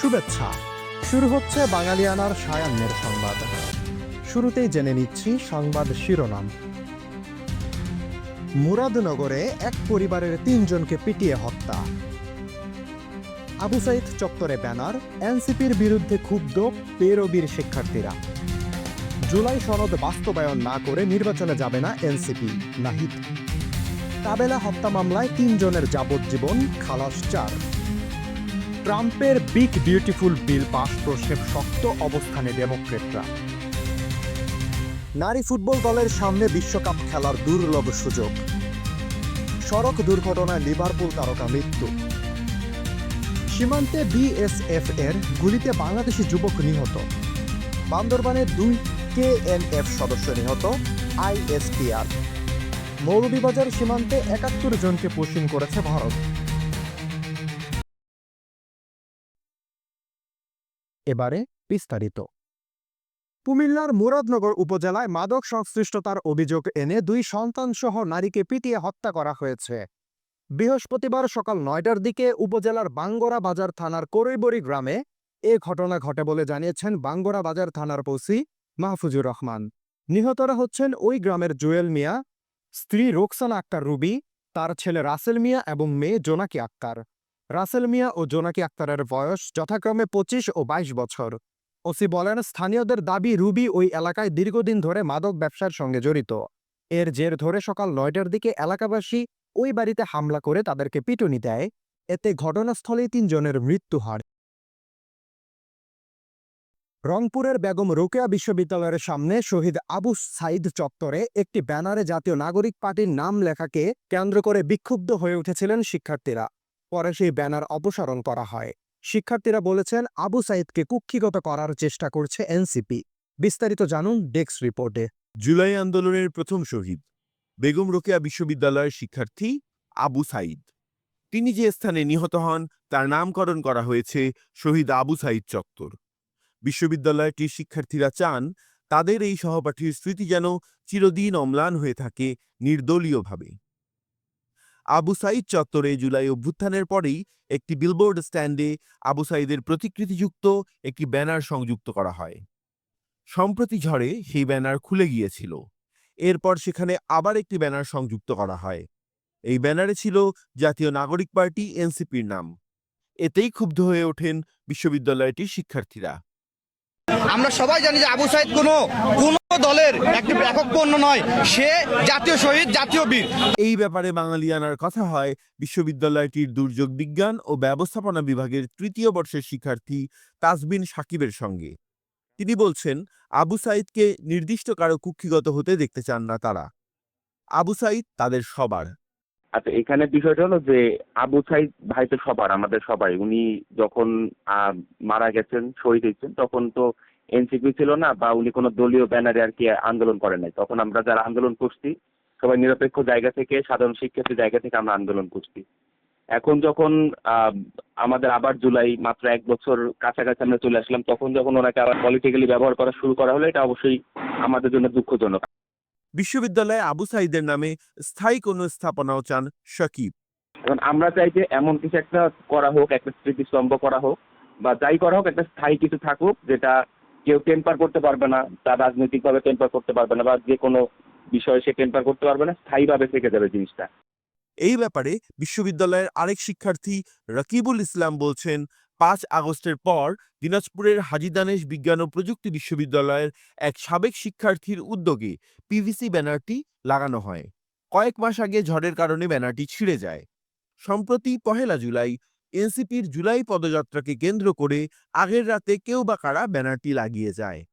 শুভেচ্ছা। শুরু হচ্ছে বাঙালিয়ানার সায়ান্নের সংবাদ। শুরুতেই জেনে নিচ্ছি সংবাদ শিরোনাম। মুরাদনগরে এক পরিবারের তিনজনকে পিটিয়ে হত্যা। আবু সাইদ চত্বরে ব্যানার, এনসিপির বিরুদ্ধে ক্ষুব্ধ পেরবির শিক্ষার্থীরা। জুলাই সনদ বাস্তবায়ন না করে নির্বাচনে যাবে না এনসিপি, নাহিদ। কাবেলা হত্যা মামলায় তিনজনের যাবজ্জীবন খালাস চার। ট্রাম্পের বিগ বিউটিফুল বিল পাশ প্রশ্নে শক্ত অবস্থানে ডেমোক্রেটরা। নারী ফুটবল দলের সামনে বিশ্বকাপ খেলার দুর্লভ সুযোগ। সড়ক দুর্ঘটনায় লিভারপুল তারকা মৃত্যু। সীমান্তে বিএসএফ এর গুলিতে বাংলাদেশি যুবক নিহত। বান্দরবানে দুই কেএনএফ সদস্য নিহত, আইএসপিআর। মৌলভীবাজার সীমান্তে একাত্তর জনকে পোষণ করেছে ভারত। এবারে বিস্তারিত। কুমিল্লার মুরাদনগর উপজেলায় মাদক সংশ্লিষ্টতার অভিযোগ এনে দুই সন্তানসহ নারীকে পিটিয়ে হত্যা করা হয়েছে। বৃহস্পতিবার সকাল নয়টার দিকে উপজেলার বাঙ্গরা বাজার থানার করৈবরী গ্রামে এ ঘটনা ঘটে বলে জানিয়েছেন বাঙ্গরা বাজার থানার ওসি মাহফুজুর রহমান। নিহতরা হচ্ছেন ওই গ্রামের জুয়েল মিয়া, স্ত্রী রোকসানা আক্তার রুবি, তার ছেলে রাসেল মিয়া এবং মেয়ে জোনাকি আক্তার। রাসেল মিয়া ও জোনাকি আক্তারের বয়স যথাক্রমে পঁচিশ ও বাইশ বছর। ওসি বলেন, স্থানীয়দের দাবি, রুবি ওই এলাকায় দীর্ঘদিন ধরে মাদক ব্যবসার সঙ্গে জড়িত। এর জের ধরে সকাল নয়টার দিকে এলাকাবাসী ওই বাড়িতে হামলা করে তাদেরকে পিটুনি দেয়। এতে ঘটনাস্থলেই তিনজনের মৃত্যু হয়। রংপুরের বেগম রোকেয়া বিশ্ববিদ্যালয়ের সামনে শহীদ আবু সাইদ চত্বরে একটি ব্যানারে জাতীয় নাগরিক পার্টির নাম লেখাকে কেন্দ্র করে বিক্ষুব্ধ হয়ে উঠেছিলেন শিক্ষার্থীরা। পরে সেই ব্যানার অপসারণ করা হয়। শিক্ষার্থীরা বলেছেন, আবু সাইদকে কুক্ষিগত করার চেষ্টা করছে এনসিপি। বিস্তারিত জানুন ডেস্ক রিপোর্টে। জুলাই আন্দোলনের প্রথম শহীদ, বেগম রোকেয়া বিশ্ববিদ্যালয়ের শিক্ষার্থী আবু সাইদ। তিনি যে স্থানে নিহত হন, তার নামকরণ করা হয়েছে শহীদ আবু সাইদ চত্বর। বিশ্ববিদ্যালয়টির শিক্ষার্থীরা চান, তাদের এই সহপাঠীর স্মৃতি যেন চিরদিন অম্লান হয়ে থাকে নির্দলীয়ভাবে। আবু সাইদ চত্বরে জুলাই অভ্যুত্থানের পরেই একটি বিলবোর্ড স্ট্যান্ডে আবু সাইদের প্রতিকৃতিযুক্ত একটি ব্যানার সংযুক্ত করা হয়। সম্প্রতি ঝড়ে সেই ব্যানার খুলে গিয়েছিল। এরপর সেখানে আবার একটি ব্যানার সংযুক্ত করা হয়। এই ব্যানারে ছিল জাতীয় নাগরিক পার্টি এনসিপির নাম। এতেই ক্ষুব্ধ হয়ে ওঠেন বিশ্ববিদ্যালয়টির শিক্ষার্থীরা। আমরা সবাই জানি যে আবু সাইদ কোনো দলের একটি একক পণ্য নয় সে জাতীয় শহীদ জাতীয় বীর। এই ব্যাপারে বাঙালিয়ানার কথা হয় বিশ্ববিদ্যালয়টির দুর্যোগ বিজ্ঞান ও ব্যবস্থাপনা বিভাগের তৃতীয় বর্ষের শিক্ষার্থী তাজবিন সাকিবের সঙ্গে। তিনি বলছেন আবু সাইদকে নির্দিষ্ট কারও কুক্ষিগত হতে দেখতে চান না তারা। আবু সাইদ তাদের সবার। আচ্ছা এখানে বিষয়টা হলো যে আবু সাইদ ভাই তো সবার আমাদের সবাই। উনি যখন আহ, মারা গেছেন শহীদ হয়েছেন তখন তো এনসিপি ছিল না বা উনি কোনো দলীয় ব্যানারে আর কি আন্দোলন করেন নাই। তখন আমরা যারা আন্দোলন করছি সবাই নিরপেক্ষ জায়গা থেকে সাধারণ শিক্ষার্থী জায়গা থেকে আমরা আন্দোলন করছি। এখন যখন আমাদের আবার জুলাই মাত্র এক বছর কাছাকাছি আমরা চলে আসলাম তখন যখন ওনাকে আবার পলিটিক্যালি ব্যবহার করা শুরু করা হলো এটা অবশ্যই আমাদের জন্য দুঃখজনক। বিশ্ববিদ্যালয়ে আবু সাইদের নামে স্থায়ী কোনো স্থাপনাও চান সাকিব। এখন আমরা চাই যে এমন কিছু একটা করা হোক একটা স্মৃতিস্তম্ভ করা হোক বা যাই করা হোক একটা স্থায়ী কিছু থাকুক যেটা কেউ টেম্পার করতে পারবে না তার রাজনৈতিকভাবে টেম্পার করতে পারবে না বা যে কোনো বিষয়ে সে টেম্পার করতে পারবে না, স্থায়ীভাবে থেকে যাবে জিনিসটা। এই ব্যাপারে বিশ্ববিদ্যালয়ের আরেক শিক্ষার্থী রকিবুল ইসলাম বলছেন, পাঁচ আগস্টের পর দিনাজপুরের হাজী দানেশ বিজ্ঞান ও প্রযুক্তি বিশ্ববিদ্যালয়ের এক সাবেক শিক্ষার্থীর উদ্যোগে পিভিসি ব্যানারটি লাগানো হয়। কয়েক মাস আগে ঝড়ের কারণে ব্যানারটি ছিঁড়ে যায়। সম্প্রতি পহেলা জুলাই এনসিপির জুলাই পদযাত্রাকে কেন্দ্র করে আগের রাতে কেউ বা কারা ব্যানারটি লাগিয়ে যায়।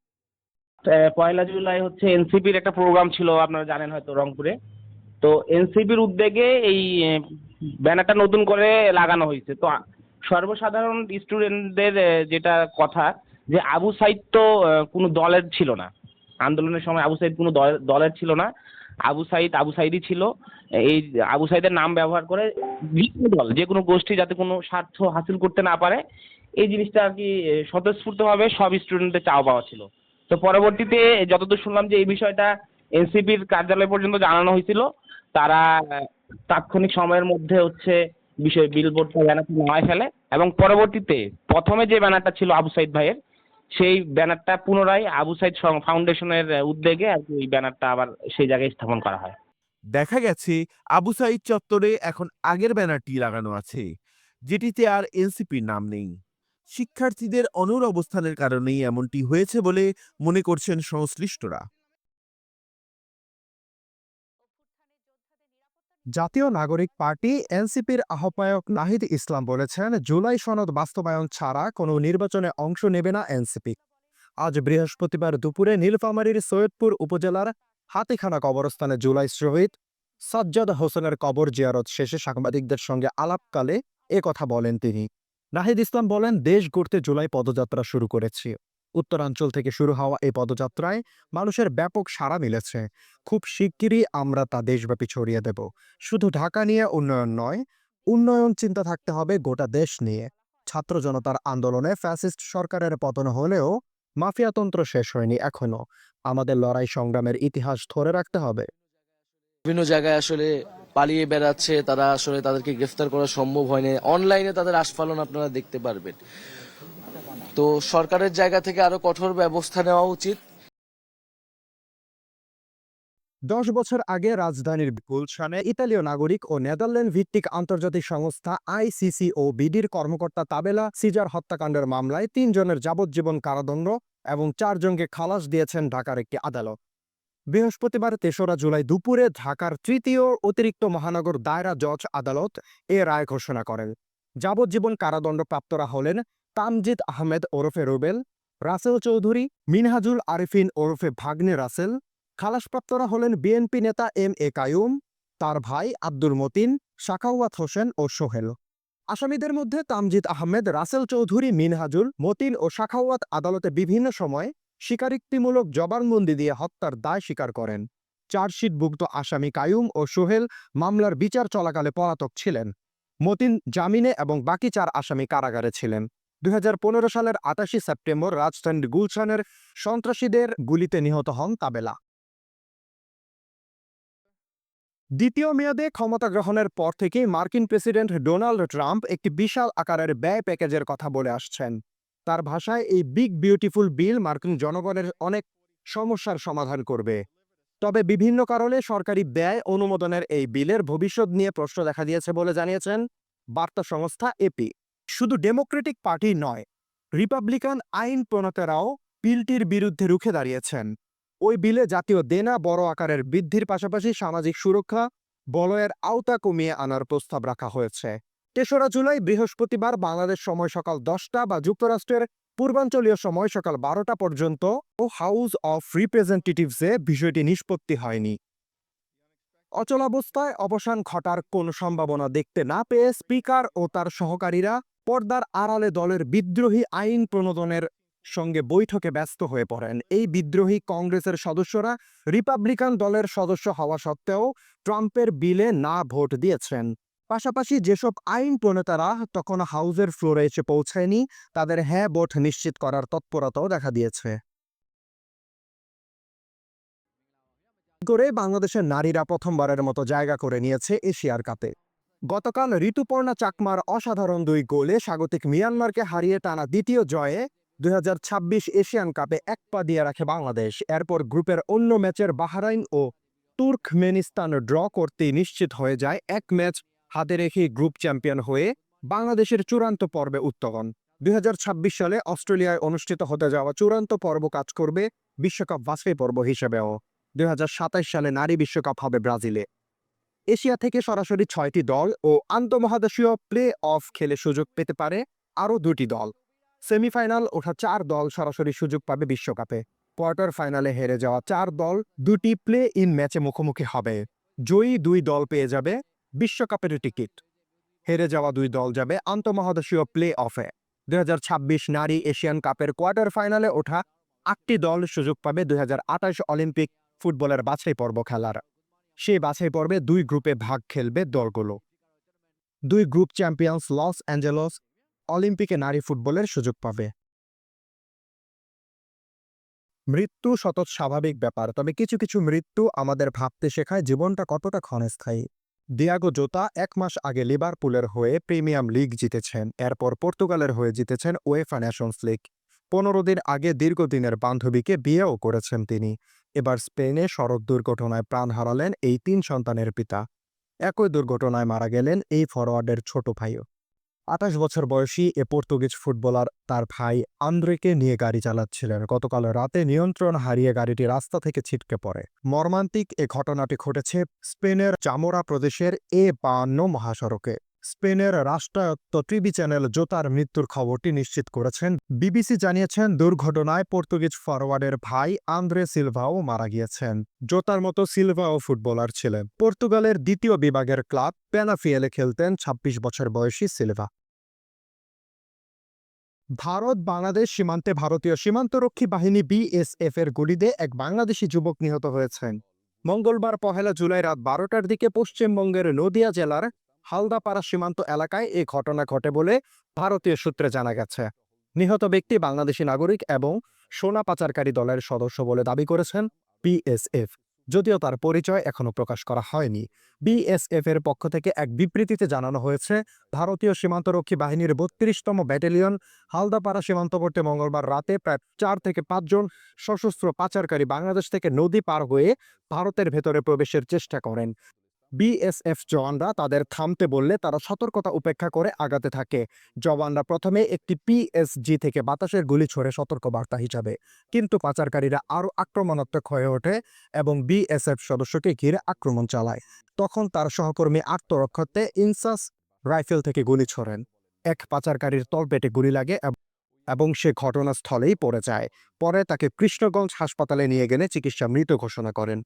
পয়লা জুলাই হচ্ছে এনসিপির একটা প্রোগ্রাম ছিল, আপনারা জানেন হয়তো রংপুরে। তো এনসিপির উদ্যোগে এই ব্যানারটা নতুন করে লাগানো হয়েছে। তো সর্বসাধারণ স্টুডেন্টদের যেটা কথা যে আবু সাইদ তো কোনো দলের ছিল না। আন্দোলনের সময় আবু সাইদ কোনো দল- দলের ছিল না। আবু সাইদ, আবু সাইদই ছিল। এই আবু সাইদের নাম ব্যবহার করে দল, যে কোনো গোষ্ঠী যাতে কোনো স্বার্থ হাসিল করতে না পারে, এই জিনিসটা আর কি স্বতঃস্ফূর্তভাবে সব স্টুডেন্টের চাওয়া পাওয়া ছিল। তো পরবর্তীতে যতদূর শুনলাম যে এই বিষয়টা এনসিপির কার্যালয় পর্যন্ত জানানো হয়েছিল, তারা তাৎক্ষণিক সময়ের মধ্যে হচ্ছে বিষয়ে বিলবোর্ডটা ব্যানারটা নামায় ফেলে এবং পরবর্তীতে প্রথমে যে ব্যানারটা ছিল আবু সাইদ ভাইয়ের সেই ব্যানারটা পুনরায় আবু সাইদ ফাউন্ডেশনের উদ্যোগে আর কি ওই ব্যানারটা আবার সেই জায়গায় স্থাপন করা হয়। দেখা গেছে, আবু সাইদ চত্বরে এখন আগের ব্যানারটি লাগানো আছে, যেটিতে আর এনসিপির নাম নেই। শিক্ষার্থীদের অনুর অবস্থানের কারণেই এমনটি হয়েছে বলে মনে করছেন সংশ্লিষ্টরা। জাতীয় নাগরিক পার্টি এনসিপির আহ্বায়ক নাহিদ ইসলাম বলেছেন, জুলাই সনদ বাস্তবায়ন ছাড়া কোনো নির্বাচনে অংশ নেবে না এনসিপি। আজ বৃহস্পতিবার দুপুরে নীলফামারীর সৈয়দপুর উপজেলার হাতিখানা কবরস্থানে জুলাই শহীদ সাজ্জাদ হোসেনের কবর জিয়ারত শেষে সাংবাদিকদের সঙ্গে আলাপকালে কথা বলেন তিনি। নাহিদ ইসলাম বলেন, দেশ গড়তে জুলাই পদযাত্রা শুরু করেছি। উত্তরাঞ্চল থেকে শুরু হওয়া এই পদযাত্রায় মানুষের ব্যাপক সাড়া মিলেছে। খুব শিগগিরই আমরা তা দেশব্যাপী ছড়িয়ে দেব। শুধু ঢাকা নিয়ে উন্নয়ন নয়, উন্নয়ন চিন্তা থাকতে হবে গোটা দেশ নিয়ে। ছাত্র জনতার আন্দোলনে ফ্যাসিস্ট সরকারের পতন হলেও মাফিয়াতন্ত্র শেষ হয়নি এখনও। আমাদের লড়াই সংগ্রামের ইতিহাস ধরে রাখতে হবে। বিভিন্ন জায়গায় আসলে পালিয়ে বেড়াচ্ছে, তারা আসলে তাদেরকে গ্রেফতার করা সম্ভব হয়নি। অনলাইনে তাদের আস্ফালন আপনারা দেখতে পারবেন। তো সরকারের জায়গা থেকে আরও কঠোর ব্যবস্থা নেওয়া উচিত। দশ বছর আগে রাজধানীর গুলশানে ইতালীয় নাগরিক ও নেদারল্যান্ড ভিত্তিক আন্তর্জাতিক সংস্থা আইসিসি ও বিডির কর্মকর্তা তাবেলা সিজার হত্যাকাণ্ডের মামলায় তিনজনের যাবজ্জীবন কারাদণ্ড এবং চারজনকে খালাস দিয়েছেন ঢাকার একটি আদালত। বৃহস্পতিবার তেসরা জুলাই দুপুরে ঢাকার তৃতীয় অতিরিক্ত মহানগর দায়রা জজ আদালত এ রায় ঘোষণা করেন। যাবজ্জীবন কারাদণ্ডপ্রাপ্তরা হলেন তামজিদ আহমেদ ওরফে রুবেল, রাসেল চৌধুরী, মিনহাজুল আরিফিন ওরফে ভাগ্নে রাসেল, খালাসপ্রাপ্তরা হলেন বিএনপি নেতা এম এ কায়ুম, তার ভাই আব্দুল মতিন শাকাওয়াত হোসেন ও সোহেল। আসামিদের মধ্যে তামজিদ আহমেদ, রাসেল চৌধুরী, মিনহাজুল মতিন ও শাখাওয়াত আদালতে বিভিন্ন সময় স্বীকারোক্তিমূলক জবানবন্দি দিয়ে হত্যার দায় স্বীকার করেন। চার্জশিটভুক্ত আসামি কায়ুম ও সোহেল মামলার বিচার চলাকালে পলাতক ছিলেন। মতিন জামিনে এবং বাকি চার আসামি কারাগারে ছিলেন। দু হাজার পনেরো সালের আটাশি সেপ্টেম্বর রাজধানীর গুলশানের সন্ত্রাসীদের গুলিতে নিহত হন তাবেলা দ্বিতীয় মেয়াদে ক্ষমতা গ্রহণের পর থেকেই মার্কিন প্রেসিডেন্ট ডোনাল্ড ট্রাম্প একটি বিশাল আকারের ব্যয় প্যাকেজের কথা বলে আসছেন। তার ভাষায়, এই বিগ বিউটিফুল বিল মার্কিন জনগণের অনেক সমস্যার সমাধান করবে। তবে বিভিন্ন কারণে সরকারি ব্যয় অনুমোদনের এই বিলের ভবিষ্যৎ নিয়ে প্রশ্ন দেখা দিয়েছে বলে জানিয়েছেন বার্তা সংস্থা এপি শুধু ডেমোক্রেটিক পার্টি নয় রিপাবলিকান আইন প্রণেতারাও বিলটির বিরুদ্ধে রুখে দাঁড়িয়েছেন। ওই বিলে জাতীয় দেনা বড় আকারের বৃদ্ধির পাশাপাশি সামাজিক সুরক্ষা, বলয়ের আওতা কমিয়ে আনার প্রস্তাব রাখা হয়েছে। তেসরা জুলাই বৃহস্পতিবার বাংলাদেশ সময় সকাল দশটা বা যুক্তরাষ্ট্রের পূর্বাঞ্চলীয় সময় সকাল বারোটা পর্যন্ত ও হাউস অফ রিপ্রেজেন্টেটিভসে বিষয়টি নিষ্পত্তি হয়নি। অচলাবস্থায় অবসান ঘটার কোন সম্ভাবনা দেখতে না পেয়ে স্পিকার ও তার সহকারীরা পর্দার আড়ালে দলের বিদ্রোহী আইন প্রণোদনের সঙ্গে বৈঠকে ব্যস্ত হয়ে পড়েন। এই বিদ্রোহী কংগ্রেসের সদস্যরা রিপাবলিকান দলের সদস্য হওয়া সত্ত্বেও ট্রাম্পের বিলে না ভোট দিয়েছেন। পাশাপাশি যেসব আইন প্রণেতারা তখন হাউজের ফ্লোরে এসে পৌঁছায়নি, তাদের হ্যাঁ ভোট নিশ্চিত করার তৎপরতাও দেখা দিয়েছে। করে বাংলাদেশের নারীরা প্রথমবারের মতো জায়গা করে নিয়েছে এশিয়ার কাপে। গতকাল ঋতুপর্ণা চাকমার অসাধারণ দুই গোলে স্বাগতিক মিয়ানমারকে হারিয়ে টানা দ্বিতীয় জয়ে দুই হাজার ছাব্বিশ এশিয়ান কাপে এক পা দিয়ে রাখে বাংলাদেশ। এরপর গ্রুপের অন্য ম্যাচের বাহরাইন ও তুর্কমেনিস্তান ড্র করতে নিশ্চিত হয়ে যায় এক ম্যাচ হাতে রেখে গ্রুপ চ্যাম্পিয়ন হয়ে বাংলাদেশের চূড়ান্ত পর্বে উত্তরণ। দুই সালে অস্ট্রেলিয়ায় অনুষ্ঠিত হতে যাওয়া চূড়ান্ত পর্ব কাজ করবে বিশ্বকাপ বাছাই পর্ব হিসেবেও। দুই সালে নারী বিশ্বকাপ হবে ব্রাজিলে। এশিয়া থেকে সরাসরি ছয়টি দল ও আন্তঃমহাদেশীয় প্লে অফ খেলে সুযোগ পেতে পারে আরও দুটি দল। সেমিফাইনাল ওঠা চার দল সরাসরি সুযোগ পাবে বিশ্বকাপে। কোয়ার্টার ফাইনালে হেরে যাওয়া চার দল দুটি প্লে ইন ম্যাচে মুখোমুখি হবে। জয়ী দুই দল পেয়ে যাবে বিশ্বকাপের টিকিট। হেরে যাওয়া দুই দল যাবে আন্তঃমহাদেশীয় প্লে অফে দুই হাজার ছাব্বিশ নারী এশিয়ান কাপের কোয়ার্টার ফাইনালে ওঠা আটটি দল সুযোগ পাবে দুই অলিম্পিক ফুটবলের বাছাই পর্ব খেলার। সেই বাছাই পর্বে দুই গ্রুপে ভাগ খেলবে দলগুলো। দুই গ্রুপ চ্যাম্পিয়ন্স লস অ্যাঞ্জেলস অলিম্পিকে নারী ফুটবলের সুযোগ পাবে। মৃত্যু শতৎ স্বাভাবিক ব্যাপার, তবে কিছু কিছু মৃত্যু আমাদের ভাবতে শেখায় জীবনটা কতটা ক্ষণস্থায়ী। দিয়াগো জোতা এক মাস আগে লিভারপুলের হয়ে প্রিমিয়াম লিগ জিতেছেন, এরপর পর্তুগালের হয়ে জিতেছেন ওয়েফা নেশনস লিগ। পনেরো দিন আগে দীর্ঘদিনের বান্ধবীকে বিয়েও করেছেন তিনি। এবার স্পেনে সড়ক দুর্ঘটনায় প্রাণ হারালেন এই তিন সন্তানের পিতা। একই দুর্ঘটনায় মারা গেলেন এই ফরওয়ার্ডের ছোট ভাইও। আঠাশ বছর বয়সী এ পর্তুগিজ ফুটবলার তার ভাই আন্দ্রেকে নিয়ে গাড়ি চালাচ্ছিলেন। গতকাল রাতে নিয়ন্ত্রণ হারিয়ে গাড়িটি রাস্তা থেকে ছিটকে পড়ে। মর্মান্তিক এ ঘটনাটি ঘটেছে স্পেনের জামোরা প্রদেশের এ বাহান্ন মহাসড়কে। স্পেনের রাষ্ট্রায়ত্ত টিভি চ্যানেল জোতার মৃত্যুর খবরটি নিশ্চিত করেছেন। বিবিসি জানিয়েছেন, দুর্ঘটনায় পর্তুগিজ ফরওয়ার্ডের ভাই আন্দ্রে সিলভাও মারা গিয়েছেন। জোতার মতো সিলভাও ফুটবলার ছিলেন। পর্তুগালের দ্বিতীয় বিভাগের ক্লাব পেনাফিয়েলে খেলতেন ২৬ বছর বয়সী সিলভা। ভারত, বাংলাদেশ সীমান্তে ভারতীয় সীমান্তরক্ষী বাহিনী বিএসএফ এর গুলিতে এক বাংলাদেশি যুবক নিহত হয়েছেন। মঙ্গলবার পহেলা জুলাই রাত বারোটার দিকে পশ্চিমবঙ্গের নদিয়া জেলার হালদাপাড়া সীমান্ত এলাকায় এই ঘটনা ঘটে বলে ভারতীয় সূত্রে জানা গেছে। নিহত ব্যক্তি বাংলাদেশি নাগরিক এবং সোনা পাচারকারী দলের সদস্য বলে দাবি করেছেন বিএসএফ। যদিও তার পরিচয় এখনও প্রকাশ করা হয়নি। বিএসএফ এর পক্ষ থেকে এক বিবৃতিতে জানানো হয়েছে, ভারতীয় সীমান্তরক্ষী বাহিনীর বত্রিশতম ব্যাটালিয়ন হালদাপাড়া সীমান্তবর্তী মঙ্গলবার রাতে প্রায় চার থেকে পাঁচজন সশস্ত্র পাচারকারী বাংলাদেশ থেকে নদী পার হয়ে ভারতের ভেতরে প্রবেশের চেষ্টা করেন। বিএসএফ জওয়ানরা তাদের থামতে বললে তারা সতর্কতা উপেক্ষা করে আগাতে থাকে। জওয়ানরা প্রথমে একটি পিএসজি থেকে বাতাসের গুলি ছড়ে সতর্কবার্তা হিসাবে। কিন্তু পাচারকারীরা আরও আক্রমণাত্মক হয়ে ওঠে এবং বিএসএফ সদস্যকে ঘিরে আক্রমণ চালায়। তখন তার সহকর্মী আত্মরক্ষার্থে ইনসাস রাইফেল থেকে গুলি ছোড়েন। এক পাচারকারীর তলপেটে গুলি লাগে এবং সে ঘটনাস্থলেই পড়ে যায়। পরে তাকে কৃষ্ণগঞ্জ হাসপাতালে নিয়ে গেলে চিকিৎসা মৃত ঘোষণা করেন।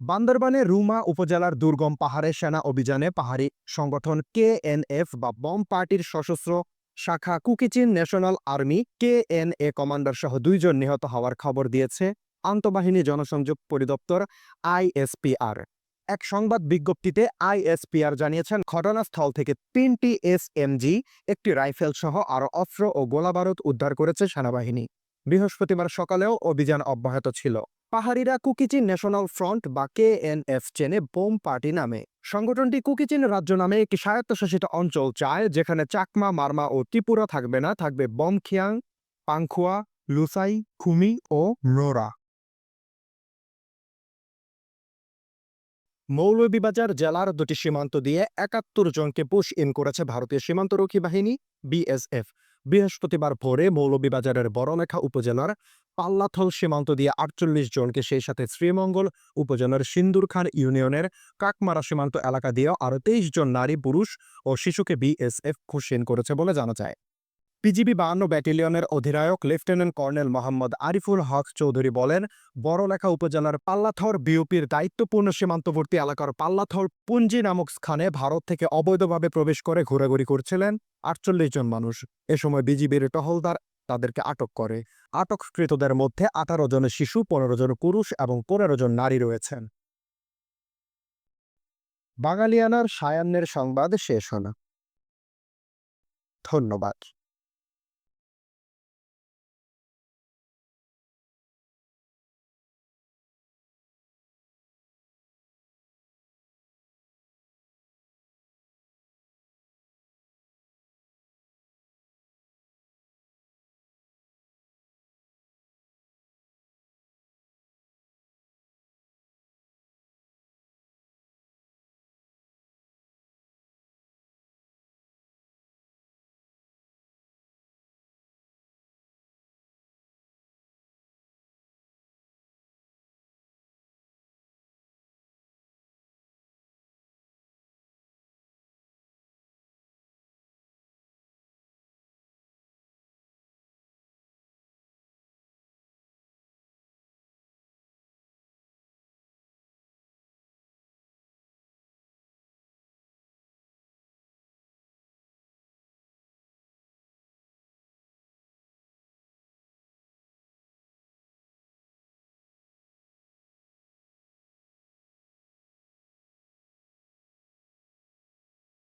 বান্দরবানে রুমা উপজেলার দুর্গম পাহাড়ে সেনা অভিযানে পাহাড়ি সংগঠন কেএনএফ বা বম পার্টির সশস্ত্র শাখা Kuki Chin national army KNA commander সহ দুইজন নিহত হওয়ার খবর দিয়েছে আন্তঃবাহিনী জনসংযোগ পরিদপ্তর আইএসপিআর। এক সংবাদ বিজ্ঞপ্তিতে আইএসপিআর জানিয়েছেন, ঘটনাস্থল থেকে তিনটি এসএমজি, একটি রাইফেল সহ আরও অস্ত্র ও গোলাবারুদ উদ্ধার করেছে সেনাবাহিনী। বৃহস্পতিবার সকালেও অভিযান অব্যাহত ছিল। পাহাড়িরা কুকিচিন ন্যাশনাল ফ্রন্ট বা কেএনএফ চেনে বোম পার্টি নামে। সংগঠনটি কুকিচিন রাজ্য নামে একটি স্বায়ত্তশাসিত অঞ্চল চায়, যেখানে চাকমা, মারমা ও ত্রিপুরা থাকবে না, থাকবে বমখিয়াং, পাংখুয়া, লুসাই, খুমি ও নোরা মৌলভীবাজার জেলার দুটি সীমান্ত দিয়ে একাত্তর জনকে পুশ ইন করেছে ভারতীয় সীমান্তরক্ষী বাহিনী বিএসএফ বৃহস্পতিবার ভোরে মৌলভীবাজারের বড়লেখা উপজেলার পাল্লাথল সীমান্ত দিয়ে আটচল্লিশ জনকে সেই সাথে শ্রীমঙ্গল উপজেলার সিন্দুরখান ইউনিয়নের কাকমারা সীমান্ত এলাকা দিয়ে আরও তেইশ জন নারী, পুরুষ ও শিশুকে বিএসএফ খুশিন করেছে বলে জানা যায়। পিজিবি বাহান্ন ব্যাটালিয়নের অধিনায়ক লেফটেন্যান্ট কর্নেল মোহাম্মদ আরিফুল হক চৌধুরী বলেন, বড়লেখা উপজেলার পাল্লাথর বিওপির দায়িত্বপূর্ণ সীমান্তবর্তী এলাকার পাল্লাথর পুঞ্জি নামক স্থানে ভারত থেকে অবৈধভাবে প্রবেশ করে ঘোরাঘুরি করছিলেন আটচল্লিশ জন মানুষ। এ সময় বিজিবির টহলদার তাদেরকে আটক করে। আটককৃতদের মধ্যে আঠারো জন শিশু, পনেরো জন পুরুষ এবং পনেরো জন নারী রয়েছেন। বাঙালিয়ানার সায়ান্নের সংবাদ শেষ হল। ধন্যবাদ।